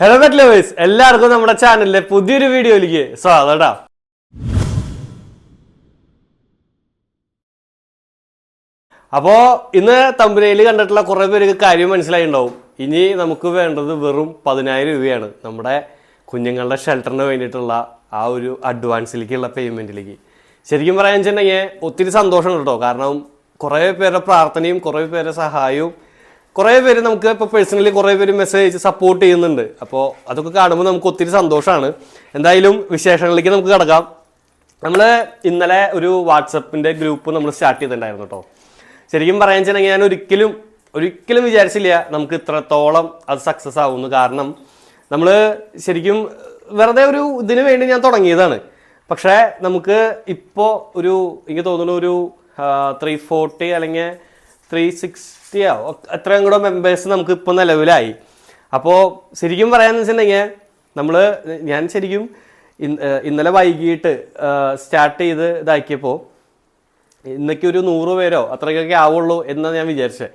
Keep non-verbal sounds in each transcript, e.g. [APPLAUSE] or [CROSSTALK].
Hello pet lovers എല്ലാവർക്കും നമ്മുടെ ചാനലിലെ പുതിയൊരു വീഡിയോയിലേക്ക് സ്വാഗതം അപ്പോൾ ഇന്ന് തമ്പനയിൽ കണ്ടിട്ടുള്ള കുറേ പേർക്ക് കാര്യം ഉണ്ടാവും ഇനി നമുക്ക് വേണ്ടത് വെറും പതിനായിരം രൂപയാണ് നമ്മുടെ കുഞ്ഞുങ്ങളുടെ ഷെൽട്ടറിന് വേണ്ടിയിട്ടുള്ള ആ ഒരു അഡ്വാൻസിലേക്കുള്ള പേയ്മെന്റിലേക്ക് ശരിക്കും പറയാൻ വെച്ചിട്ടുണ്ടെങ്കിൽ ഒത്തിരി സന്തോഷമുണ്ട് കേട്ടോ. കാരണം കുറേ പേരുടെ പ്രാർത്ഥനയും കുറേ പേരുടെ സഹായവും കുറേ പേര് നമുക്ക് ഇപ്പോൾ പേഴ്സണലി കുറേ പേര് മെസ്സേജ് സപ്പോർട്ട് ചെയ്യുന്നുണ്ട്. അപ്പോൾ അതൊക്കെ കാണുമ്പോൾ നമുക്ക് ഒത്തിരി സന്തോഷമാണ് എന്തായാലും വിശേഷങ്ങളിലേക്ക് നമുക്ക് കിടക്കാം. നമ്മൾ ഇന്നലെ ഒരു വാട്സപ്പിന്റെ ഗ്രൂപ്പ് നമ്മൾ സ്റ്റാർട്ട് ചെയ്തിട്ടുണ്ടായിരുന്നു കേട്ടോ ശരിക്കും പറയാൻ വെച്ചിട്ടുണ്ടെങ്കിൽ ഞാൻ ഒരിക്കലും ഒരിക്കലും വിചാരിച്ചില്ല നമുക്ക് ഇത്രത്തോളം അത് സക്സസ് ആവുന്നു. കാരണം നമ്മൾ ശരിക്കും വെറുതെ ഒരു ഇതിന് വേണ്ടി ഞാൻ തുടങ്ങിയതാണ്. പക്ഷേ നമുക്ക് ഇപ്പോൾ ഒരു എനിക്ക് തോന്നുന്നു ഒരു ത്രീ ഫോർട്ടി അല്ലെങ്കിൽ ത്രീ സിക്സ്റ്റിയോ എത്രയും കൂടെ മെമ്പേഴ്സ് നമുക്ക് ഇപ്പോൾ നിലവിലായി. അപ്പോൾ ശരിക്കും പറയാന്ന് വെച്ചിട്ടുണ്ടെങ്കിൽ നമ്മൾ ഞാൻ ശരിക്കും ഇന്നലെ വൈകിട്ട് സ്റ്റാർട്ട് ചെയ്ത് ഇതാക്കിയപ്പോൾ ഇന്നൊക്കെ ഒരു നൂറ് പേരോ അത്രയ്ക്കൊക്കെ ആവുള്ളൂ എന്ന് ഞാൻ വിചാരിച്ചത്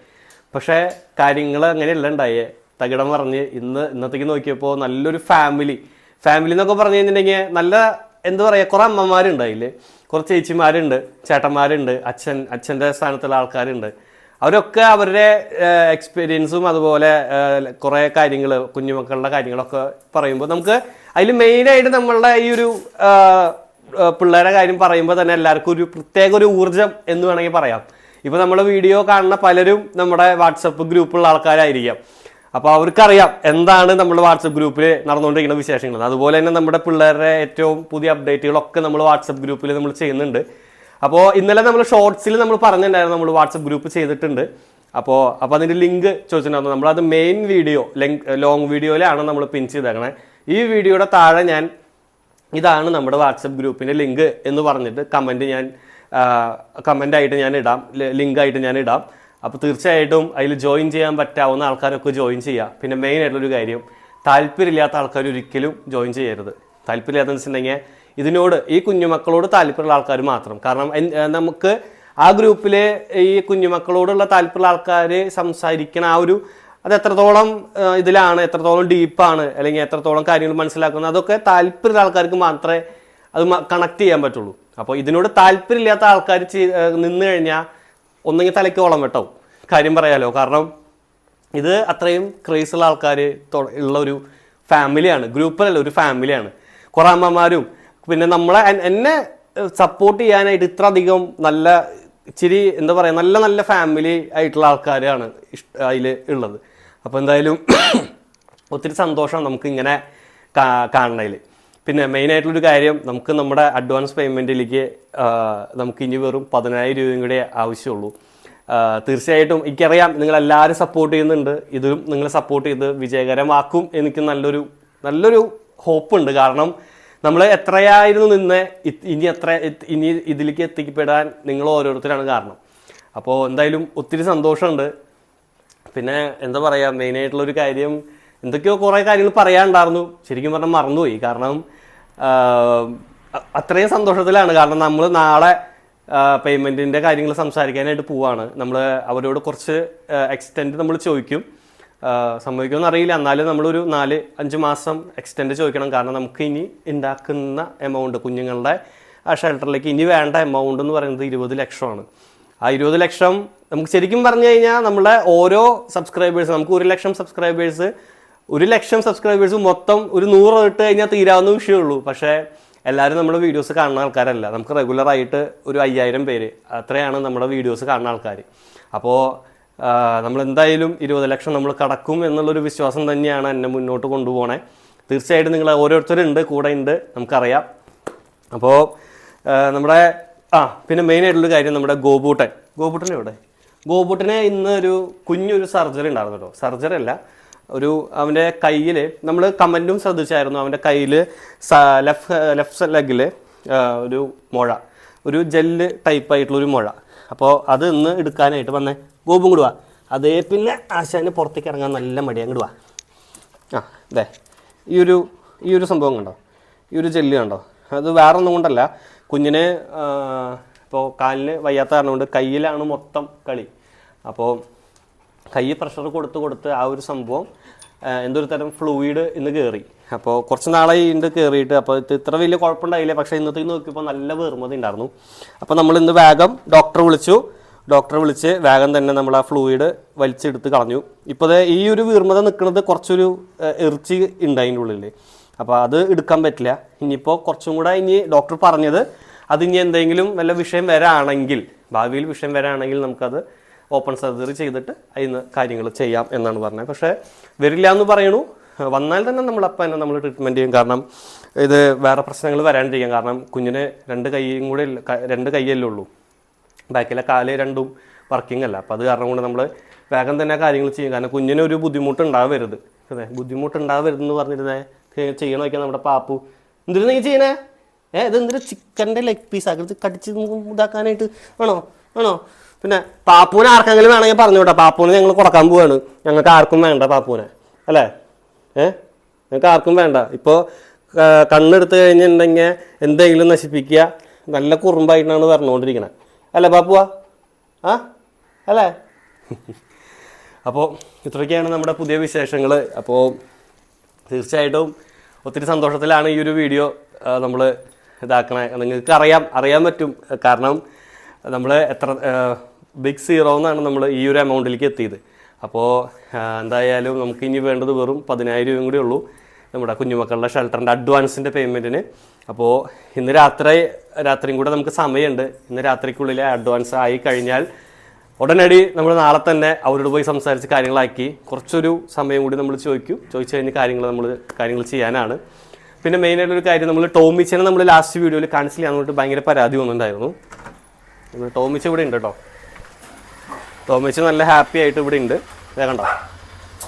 പക്ഷേ കാര്യങ്ങൾ അങ്ങനെയല്ല ഉണ്ടായേ. തകിടം പറഞ്ഞ് ഇന്ന് ഇന്നത്തേക്ക് നോക്കിയപ്പോൾ നല്ലൊരു ഫാമിലി ഫാമിലി എന്നൊക്കെ പറഞ്ഞു കഴിഞ്ഞിട്ടുണ്ടെങ്കിൽ നല്ല എന്താ പറയുക കുറേ അമ്മമാരുണ്ട് അതിൽ കുറച്ച് ചേച്ചിമാരുണ്ട് ചേട്ടന്മാരുണ്ട് അച്ഛൻ അച്ഛന്റെ സ്ഥാനത്തുള്ള ആൾക്കാരുണ്ട്. അവരൊക്കെ അവരുടെ എക്സ്പീരിയൻസും അതുപോലെ കുറേ കാര്യങ്ങൾ കുഞ്ഞുമക്കളുടെ കാര്യങ്ങളൊക്കെ പറയുമ്പോൾ നമുക്ക് അതിൽ മെയിനായിട്ട് നമ്മളുടെ ഈ ഒരു ആ, ആ, പിള്ളേരെ കാര്യം പറയുമ്പോൾ തന്നെ എല്ലാവർക്കും ഒരു പ്രത്യേക ഒരു ഊർജം എന്ന് വേണമെങ്കിൽ പറയാം. ഇപ്പോൾ നമ്മൾ വീഡിയോ കാണുന്ന പലരും നമ്മുടെ വാട്സപ്പ് ഗ്രൂപ്പുള്ള ആൾക്കാരായിരിക്കാം. അപ്പോൾ അവർക്കറിയാം എന്താണ് നമ്മുടെ വാട്സപ്പ് ഗ്രൂപ്പിൽ നടന്നുകൊണ്ടിരിക്കുന്ന വിശേഷങ്ങൾ അതുപോലെ തന്നെ നമ്മുടെ പിള്ളേരുടെ ഏറ്റവും പുതിയ അപ്ഡേറ്റുകളൊക്കെ നമ്മൾ വാട്സപ്പ് ഗ്രൂപ്പിൽ നമ്മൾ ചെയ്യുന്നുണ്ട്. അപ്പോൾ ഇന്നലെ നമ്മൾ ഷോർട്സിൽ നമ്മൾ പറഞ്ഞിട്ടുണ്ടായിരുന്നു നമ്മൾ വാട്സപ്പ് ഗ്രൂപ്പ് ചെയ്തിട്ടുണ്ട്. അപ്പോൾ അപ്പോൾ അതിന്റെ ലിങ്ക് ചോദിച്ചിട്ടുണ്ടായിരുന്നു. നമ്മളത് മെയിൻ വീഡിയോ ലെങ് ലോങ് വീഡിയോയിലാണ് നമ്മൾ പിൻ ചെയ്തേക്കണേ. ഈ വീഡിയോയുടെ താഴെ ഞാൻ ഇതാണ് നമ്മുടെ വാട്സപ്പ് ഗ്രൂപ്പിന്റെ ലിങ്ക് എന്ന് പറഞ്ഞിട്ട് കമന്റ് ഞാൻ കമന്റായിട്ട് ഞാൻ ഇടാം. ലിങ്കായിട്ട് ഞാൻ ഇടാം. അപ്പോൾ തീർച്ചയായിട്ടും അതിൽ ജോയിൻ ചെയ്യാൻ പറ്റാവുന്ന ആൾക്കാരൊക്കെ ജോയിൻ ചെയ്യുക പിന്നെ മെയിൻ ആയിട്ടുള്ളൊരു കാര്യം താല്പര്യമില്ലാത്ത ആൾക്കാർ ഒരിക്കലും ജോയിൻ ചെയ്യരുത്. താല്പര്യമില്ലാത്തെന്ന് വെച്ചിട്ടുണ്ടെങ്കിൽ ഇതിനോട് ഈ കുഞ്ഞുമക്കളോട് താല്പര്യമുള്ള ആൾക്കാർ മാത്രം. കാരണം നമുക്ക് ആ ഗ്രൂപ്പിലെ ഈ കുഞ്ഞുമക്കളോടുള്ള താല്പര്യമുള്ള ആൾക്കാർ സംസാരിക്കണ ആ ഒരു അത് എത്രത്തോളം ഇതിലാണ് എത്രത്തോളം ഡീപ്പാണ് അല്ലെങ്കിൽ എത്രത്തോളം കാര്യങ്ങൾ മനസ്സിലാക്കുന്നത് അതൊക്കെ താല്പര്യമുള്ള ആൾക്കാർക്ക് മാത്രമേ അത് കണക്ട് ചെയ്യാൻ പറ്റുള്ളൂ. അപ്പോൾ ഇതിനോട് താല്പര്യമില്ലാത്ത ആൾക്കാർ നിന്ന് കഴിഞ്ഞാൽ ഒന്നെങ്കിൽ തലയ്ക്ക് ഓളം വെട്ടാവും. കാര്യം പറയാലോ കാരണം ഇത് അത്രയും ക്രേസുള്ള ആൾക്കാർ ഉള്ള ഒരു ഫാമിലിയാണ് ഗ്രൂപ്പിലല്ല ഒരു ഫാമിലിയാണ് കുറേ അമ്മമാരും പിന്നെ നമ്മളെ എന്നെ സപ്പോർട്ട് ചെയ്യാനായിട്ട് ഇത്ര അധികം നല്ല ഇച്ചിരി എന്താ പറയുക നല്ല നല്ല ഫാമിലി ആയിട്ടുള്ള ആൾക്കാരാണ് അതിൽ ഉള്ളത് അപ്പോൾ എന്തായാലും [CLEARS THROAT] ഒത്തിരി സന്തോഷം നമുക്ക് ഇങ്ങനെ കാണണതിൽ പിന്നെ മെയിൻ ആയിട്ടുള്ളൊരു കാര്യം നമുക്ക് നമ്മുടെ അഡ്വാൻസ് പേയ്മെന്റിലേക്ക് നമുക്ക് ഇനി വെറും പതിനായിരം രൂപയും കൂടെ ആവശ്യമുള്ളൂ. തീർച്ചയായിട്ടും എനിക്കറിയാം നിങ്ങളെല്ലാവരും സപ്പോർട്ട് ചെയ്യുന്നുണ്ട്. ഇതും നിങ്ങൾ സപ്പോർട്ട് ചെയ്ത് വിജയകരമാക്കും എനിക്ക് നല്ലൊരു നല്ലൊരു ഹോപ്പുണ്ട് കാരണം നമ്മൾ എത്രയായിരുന്നു നിന്ന് ഇനി എത്ര ഇനി ഇതിലേക്ക് എത്തിക്കപ്പെടാൻ നിങ്ങൾ ഓരോരുത്തരാണ് കാരണം. അപ്പോൾ എന്തായാലും ഒത്തിരി സന്തോഷമുണ്ട്. പിന്നെ എന്താ പറയുക മെയിനായിട്ടുള്ളൊരു കാര്യം എന്തൊക്കെയോ കുറേ കാര്യങ്ങൾ പറയാനുണ്ടായിരുന്നു. ശരിക്കും പറഞ്ഞാൽ മറന്നുപോയി. കാരണം അത്രയും സന്തോഷത്തിലാണ്. കാരണം നമ്മൾ നാളെ പേയ്മെന്റിന്റെ കാര്യങ്ങൾ സംസാരിക്കാനായിട്ട് പോവാണ്. നമ്മൾ അവരോട് കുറച്ച് എക്സ്റ്റെൻഡ് നമ്മൾ ചോദിക്കും. സംഭവിക്കുമെന്ന് അറിയില്ല എന്നാലും നമ്മളൊരു നാല് അഞ്ച് മാസം എക്സ്റ്റെൻഡ് ചോദിക്കണം. കാരണം നമുക്ക് ഇനി ഉണ്ടാക്കുന്ന എമൗണ്ട് കുഞ്ഞുങ്ങളുടെ ആ ഷെൽട്ടറിലേക്ക് ഇനി വേണ്ട എമൗണ്ട് എന്ന് പറയുന്നത് ഇരുപത് ലക്ഷമാണ്. ആ ഇരുപത് ലക്ഷം നമുക്ക് ശരിക്കും പറഞ്ഞു കഴിഞ്ഞാൽ നമ്മുടെ ഓരോ സബ്സ്ക്രൈബേഴ്സ് നമുക്ക് ഒരു ലക്ഷം സബ്സ്ക്രൈബേഴ്സ് ഒരു ലക്ഷം സബ്സ്ക്രൈബേഴ്സ് മൊത്തം ഒരു നൂറ് ഇട്ട് കഴിഞ്ഞാൽ തീരാവുന്ന വിഷയമുള്ളൂ പക്ഷേ എല്ലാവരും നമ്മുടെ വീഡിയോസ് കാണുന്ന ആൾക്കാരല്ല. നമുക്ക് റെഗുലറായിട്ട് ഒരു അയ്യായിരം പേര് അത്രയാണ് നമ്മുടെ വീഡിയോസ് കാണുന്ന ആൾക്കാർ അപ്പോൾ നമ്മൾ എന്തായാലും ഇരുപത് ലക്ഷം നമ്മൾ കടക്കും എന്നുള്ളൊരു വിശ്വാസം തന്നെയാണ് എന്നെ മുന്നോട്ട് കൊണ്ടുപോകണേ തീർച്ചയായിട്ടും നിങ്ങൾ ഓരോരുത്തരുണ്ട് കൂടെ ഉണ്ട് നമുക്കറിയാം അപ്പോൾ നമ്മുടെ ആ പിന്നെ മെയിൻ ആയിട്ടുള്ള കാര്യം നമ്മുടെ ഗോപൂട്ടൻ. ഗോപൂട്ടൻ എവിടെ? ഗോപൂട്ടനെ ഇന്ന് ഒരു കുഞ്ഞൊരു സർജറി ഉണ്ടായിരുന്നു കേട്ടോ. സർജറി അല്ല ഒരു അവന്റെ കയ്യിൽ നമ്മൾ കമന്റും ശ്രദ്ധിച്ചായിരുന്നു അവന്റെ കയ്യിൽ ലെഫ്റ്റ് ലെഫ്റ്റ് ലെഗിൽ ഒരു മുഴ. ഒരു ജെല്ല് ടൈപ്പ് ആയിട്ടുള്ള ഒരു മുഴ. അപ്പോൾ അത് ഇന്ന് എടുക്കാനായിട്ട് വന്നേ. ഗോപും കൂടുക അതേ പിന്നെ ആശാന് പുറത്തേക്ക് ഇറങ്ങാൻ നല്ല മടിയാ. അങ്ങോട്ട് വാ. ആ അതെ ഈ ഒരു ഈ ഒരു സംഭവം കണ്ടോ? ഈ ഒരു ജെല്ല് കണ്ടോ? അത് വേറെ ഒന്നും കൊണ്ടല്ല. കുഞ്ഞിന് ഇപ്പോൾ കാലിന് വയ്യാത്ത കാരണം കൊണ്ട് കയ്യിലാണ് മൊത്തം കളി. അപ്പോൾ കൈ പ്രഷർ കൊടുത്ത് കൊടുത്ത് ആ ഒരു സംഭവം എന്തൊരു തരം ഫ്ലൂയിഡ് ഇന്ന് കയറി അപ്പോൾ കുറച്ച് നാളായി ഇണ്ട് കയറിയിട്ട് അപ്പോൾ ഇത് ഇത്ര വലിയ കുഴപ്പമുണ്ടായില്ല. പക്ഷേ ഇന്നത്തെ നോക്കിയപ്പോൾ നല്ല വേർമതി ഉണ്ടായിരുന്നു അപ്പോൾ നമ്മൾ ഇന്ന് വേഗം ഡോക്ടറെ വിളിച്ചു. ഡോക്ടറെ വിളിച്ച് വേഗം തന്നെ നമ്മൾ ആ ഫ്ലൂയിഡ് വലിച്ചെടുത്ത് കളഞ്ഞു. ഇപ്പോൾ ഈ ഒരു വീർമത നിൽക്കുന്നത് കുറച്ചൊരു എറിച്ചി ഉണ്ട് അതിന്റെ ഉള്ളിൽ അപ്പോൾ അത് എടുക്കാൻ പറ്റില്ല. ഇനിയിപ്പോൾ കുറച്ചും കൂടെ ഇനി ഡോക്ടർ പറഞ്ഞത് അത് ഇനി എന്തെങ്കിലും വല്ല വിഷയം വരാണെങ്കിൽ ഭാവിയിൽ വിഷയം വരാണെങ്കിൽ നമുക്കത് ഓപ്പൺ സർജറി ചെയ്തിട്ട് അതിന് കാര്യങ്ങൾ ചെയ്യാം എന്നാണ് പറഞ്ഞത്. പക്ഷേ വരില്ല എന്ന് പറയണു. വന്നാൽ തന്നെ നമ്മൾ അപ്പം തന്നെ നമ്മൾ ട്രീറ്റ്മെന്റ് ചെയ്യും. കാരണം ഇത് വേറെ പ്രശ്നങ്ങൾ വരാണ്ടിരിക്കാം. കാരണം കുഞ്ഞിന് രണ്ട് കൈയും കൂടെ രണ്ട് കൈയല്ലേ ഉള്ളൂ. ബാക്കിലെ കാൽ രണ്ടും വർക്കിംഗ് അല്ല. അപ്പോൾ അത് കാരണം കൊണ്ട് നമ്മൾ വേഗം തന്നെ കാര്യങ്ങൾ ചെയ്യും. കാരണം കുഞ്ഞിന് ഒരു ബുദ്ധിമുട്ട് ഉണ്ടാവരുത് അതെ ബുദ്ധിമുട്ട് ഉണ്ടാവരുത് എന്ന് പറഞ്ഞിരുന്നേ ചെയ്യണമൊക്കെ നമ്മുടെ പാപ്പു എന്തിനു നീ ചെയ്യണേ? ഏ ഇത് എന്തൊരു ചിക്കന്റെ ലെഗ് പീസ് ആക്കി കടിച്ച് ഇതാക്കാനായിട്ട് ആണോ ആണോ? പിന്നെ പാപ്പൂനെ ആർക്കെങ്കിലും വേണമെങ്കിൽ പറഞ്ഞു വിട്ടാ പാപ്പൂനെ ഞങ്ങൾ കൊടുക്കാൻ പോവാണ്. ഞങ്ങൾക്ക് ആർക്കും വേണ്ട പാപ്പൂനെ അല്ലേ? ഏ? ഞങ്ങൾക്ക് ആർക്കും വേണ്ട. ഇപ്പോൾ കണ്ണെടുത്ത് കഴിഞ്ഞിട്ടുണ്ടെങ്കിൽ എന്തെങ്കിലും നശിപ്പിക്കുക. നല്ല കുറുമ്പായിട്ടാണ് പറഞ്ഞുകൊണ്ടിരിക്കുന്നത് അല്ലേ പാപ്പുവ? ആ? അല്ലേ? അപ്പോൾ ഇത്രയൊക്കെയാണ് നമ്മുടെ പുതിയ വിശേഷങ്ങൾ അപ്പോൾ തീർച്ചയായിട്ടും ഒത്തിരി സന്തോഷത്തിലാണ് ഈ ഒരു വീഡിയോ നമ്മൾ ഇതാക്കണേ. നിങ്ങൾക്ക് അറിയാം അറിയാൻ പറ്റും. കാരണം നമ്മൾ എത്ര ബിഗ് സീറോ എന്നാണ് നമ്മൾ ഈ ഒരു എമൗണ്ടിലേക്ക് എത്തിയത്. അപ്പോൾ എന്തായാലും നമുക്ക് ഇനി വേണ്ടത് വെറും പതിനായിരം രൂപയും കൂടി ഉള്ളൂ നമ്മുടെ കുഞ്ഞുമക്കളുടെ ഷെൽട്ടറിന്റെ അഡ്വാൻസിന്റെ പേയ്മെന്റിന് അപ്പോൾ ഇന്ന് രാത്രി രാത്രിയും കൂടെ നമുക്ക് സമയമുണ്ട്. ഇന്ന് രാത്രിക്കുള്ളിൽ അഡ്വാൻസ് ആയി കഴിഞ്ഞാൽ ഉടനടി നമ്മൾ നാളെ തന്നെ അവരോട് പോയി സംസാരിച്ച് കാര്യങ്ങളാക്കി കുറച്ചൊരു സമയം കൂടി നമ്മൾ ചോദിക്കും. ചോദിച്ചു കഴിഞ്ഞ് കാര്യങ്ങൾ നമ്മൾ കാര്യങ്ങൾ ചെയ്യാനാണ്. പിന്നെ മെയിനായിട്ടൊരു കാര്യം നമ്മൾ ടോമിച്ചനെ നമ്മൾ ലാസ്റ്റ് വീഡിയോയിൽ കാണിച്ചില്ല വേണ്ടിയിട്ട് ഭയങ്കര പരാതി വന്നിട്ടുണ്ടായിരുന്നു. നമ്മൾ ടോമിച്ച് ഇവിടെ ഉണ്ട് കേട്ടോ ടോമിച്ച് നല്ല ഹാപ്പി ആയിട്ട് ഇവിടെ ഉണ്ട്. വേണ്ട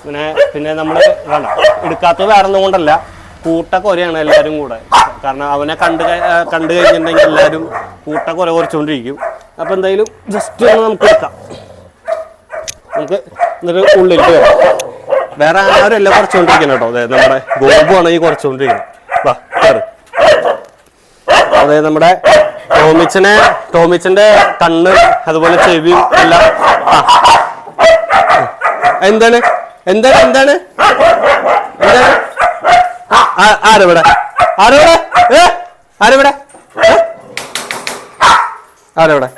പിന്നെ പിന്നെ നമ്മൾ വേണ്ട എടുക്കാത്തത് വേറെ ഒന്നും കൊണ്ടല്ല കൂട്ടക്കൊരയാണ് എല്ലാവരും കൂടെ. കാരണം അവനെ കണ്ടു കണ്ടു കഴിഞ്ഞിട്ടുണ്ടെങ്കിൽ എല്ലാവരും കൂട്ടക്കൊര കൊര കുറച്ചുകൊണ്ടിരിക്കും. അപ്പോൾ എന്തായാലും ജസ്റ്റ് ഒന്ന് നമുക്ക് എടുക്കാം. നമുക്ക് എന്നിട്ട് ഉള്ളിലേക്ക് വരാം. വേറെ ആരും എല്ലാം കുറച്ചുകൊണ്ടിരിക്കണം കേട്ടോ അതായത് നമ്മുടെ ഗോപു ആണെങ്കിൽ കുറച്ചുകൊണ്ടിരിക്കണം വാ അതായത് നമ്മുടെ ടോമിച്ചനെ ടോമിച്ചന്റെ കണ്ണ് അതുപോലെ ചെവിയും എല്ലാം. എന്താണ്? എന്താണ്? എന്താണ്? എന്താണ്? ആരവിടെ? ആരവിടെ? ഏ? ആരവിടെ? ആരവിടെ?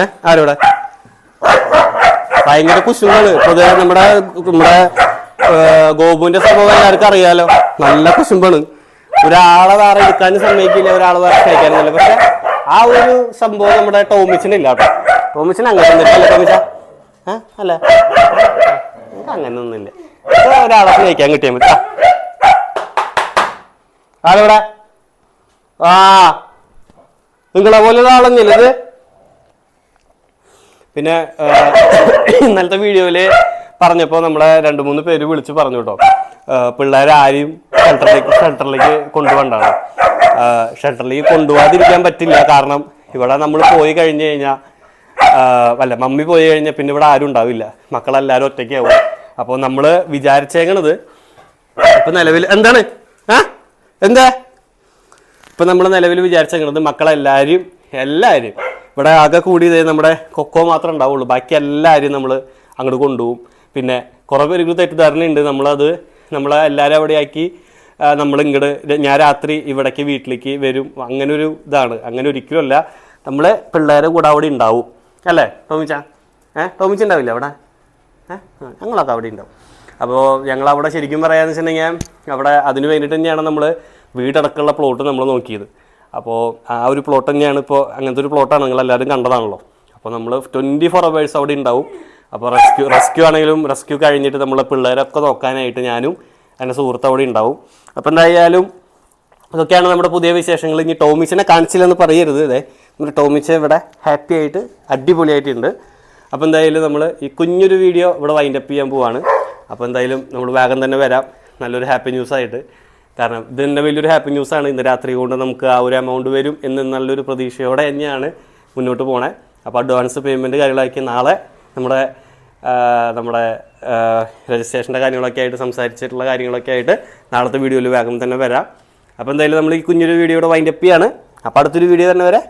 ഏ? ആരവിടെ? ഭയങ്കര കുശുമ്പാണ്. പൊതുവെ നമ്മുടെ നമ്മുടെ ഗോപുവിന്റെ സംഭവം എല്ലാവർക്കും അറിയാലോ. നല്ല കുശുമ്പാണ്. ഒരാളെ വേറെ എടുക്കാനും സമ്മതിക്കില്ല ഒരാളെ വേറെ ഇല്ല പക്ഷെ ആ ഒരു സംഭവം നമ്മുടെ ടോമിച്ചിന് ഇല്ല കേട്ടോ. ടോമിച്ചിന് അങ്ങനെ ഒന്നുമില്ല ടോമിച്ച? ഏ? അല്ല? അങ്ങനെ ഒന്നുമില്ല. ഒരാളെ സ്നേഹിക്കാൻ കിട്ടിയാൽ മതി. ആ. ആരെവിടെ ആ. നിങ്ങളെ പോലെ ഒരാളൊന്നുമില്ല ഇത് പിന്നെ ഇന്നലത്തെ വീഡിയോയിൽ പറഞ്ഞപ്പോൾ നമ്മളെ രണ്ട് മൂന്ന് പേര് വിളിച്ച് പറഞ്ഞു കേട്ടോ. പിള്ളേരെ ആരെയും ഷെൽട്ടറിലേക്ക് ഷെൽട്ടറിലേക്ക് കൊണ്ടുപോകണ്ടാണ് ഷെൽട്ടറിലേക്ക് കൊണ്ടുപോകാതിരിക്കാൻ പറ്റില്ല. കാരണം ഇവിടെ നമ്മൾ പോയി കഴിഞ്ഞു കഴിഞ്ഞാൽ അല്ല മമ്മി പോയി കഴിഞ്ഞാൽ പിന്നെ ഇവിടെ ആരും ഉണ്ടാവില്ല. മക്കളെല്ലാവരും ഒറ്റയ്ക്കാവും. അപ്പോൾ നമ്മൾ വിചാരിച്ചേക്കണത് ഇപ്പം നിലവിൽ എന്താണ്? ആ? എന്താ? ഇപ്പം നമ്മൾ നിലവിൽ വിചാരിച്ചേക്കണത് മക്കളെല്ലാവരും എല്ലാവരും ഇവിടെ ആകെ കൂടിയത് നമ്മുടെ കൊക്കോ മാത്രമേ ഉണ്ടാവുള്ളൂ. ബാക്കി എല്ലാവരും നമ്മൾ അങ്ങോട്ട് കൊണ്ടുപോകും. പിന്നെ കുറേ പേർക്ക് തെറ്റിദ്ധാരണയുണ്ട്. നമ്മളത് നമ്മളെ എല്ലാവരും അവിടെ ആക്കി നമ്മൾ ഞാൻ രാത്രി ഇവിടേക്ക് വീട്ടിലേക്ക് വരും. അങ്ങനെ ഒരു ഇതാണ്. അങ്ങനെ ഒരിക്കലും അല്ല നമ്മൾ പിള്ളേരെ കൂടെ അവിടെ ഉണ്ടാവും. അല്ലേ ടോമിച്ച? ഏ ടോമിച്ച ഉണ്ടാവില്ല അവിടെ? ഏ ഞങ്ങളൊക്കെ അവിടെ ഉണ്ടാവും. അപ്പോൾ ഞങ്ങൾ അവിടെ ശരിക്കും പറയാമെന്ന് വെച്ചിട്ടുണ്ടെങ്കിൽ അവിടെ അതിന് വേണ്ടിയിട്ട് തന്നെയാണ് നമ്മൾ വീടടക്കമുള്ള പ്ലോട്ട് നമ്മൾ നോക്കിയത്. അപ്പോൾ ആ ഒരു പ്ലോട്ട് തന്നെയാണ് ഇപ്പോൾ അങ്ങനത്തെ ഒരു പ്ലോട്ടാണ് നിങ്ങൾ എല്ലാവരും കണ്ടതാണല്ലോ. അപ്പോൾ നമ്മൾ ട്വന്റി ഫോർ അവേഴ്സ് അവിടെ ഉണ്ടാവും. അപ്പോൾ റെസ്ക്യൂ റെസ്ക്യൂ ആണെങ്കിലും റെസ്ക്യൂ കഴിഞ്ഞിട്ട് നമ്മളെ പിള്ളേരൊക്കെ നോക്കാനായിട്ട് ഞാനും എന്റെ സുഹൃത്ത് അവിടെ ഉണ്ടാവും. അപ്പോൾ എന്തായാലും ഇതൊക്കെയാണ് നമ്മുടെ പുതിയ വിശേഷങ്ങൾ. ഇനി ടോമിച്ചിനെ കാണിച്ചില്ലെന്ന് പറയരുത്. ഇതേ നമ്മുടെ ടോമിച്ച ഇവിടെ ഹാപ്പി ആയിട്ട് അടിപൊളിയായിട്ടുണ്ട്. അപ്പോൾ എന്തായാലും നമ്മൾ ഈ കുഞ്ഞൊരു വീഡിയോ ഇവിടെ വൈൻഡപ്പ് ചെയ്യാൻ പോവാണ്. അപ്പോൾ എന്തായാലും നമ്മൾ വേഗം തന്നെ വരാം. നല്ലൊരു ഹാപ്പി ന്യൂസ് ആയിട്ട്. കാരണം ഇത് തന്നെ വലിയൊരു ഹാപ്പി ന്യൂസ് ആണ്. ഇന്ന് രാത്രി കൊണ്ട് നമുക്ക് ആ ഒരു എമൗണ്ട് വരും എന്ന് നല്ലൊരു പ്രതീക്ഷയോടെ തന്നെയാണ് മുന്നോട്ട് പോണേ. അപ്പോൾ അഡ്വാൻസ് പേയ്മെന്റ് കാര്യങ്ങളാക്കി നാളെ നമ്മുടെ നമ്മുടെ രജിസ്ട്രേഷന്റെ കാര്യങ്ങളൊക്കെ ആയിട്ട് സംസാരിച്ചിട്ടുള്ള കാര്യങ്ങളൊക്കെ ആയിട്ട് നാളത്തെ വീഡിയോയിൽ വേഗം തന്നെ വരാം. അപ്പോൾ എന്തായാലും നമ്മൾ ഈ കുഞ്ഞൊരു വീഡിയോയുടെ വൈൻഡപ്പ് ചെയ്യാണ്. അപ്പോൾ അടുത്തൊരു വീഡിയോ തന്നെ വരെ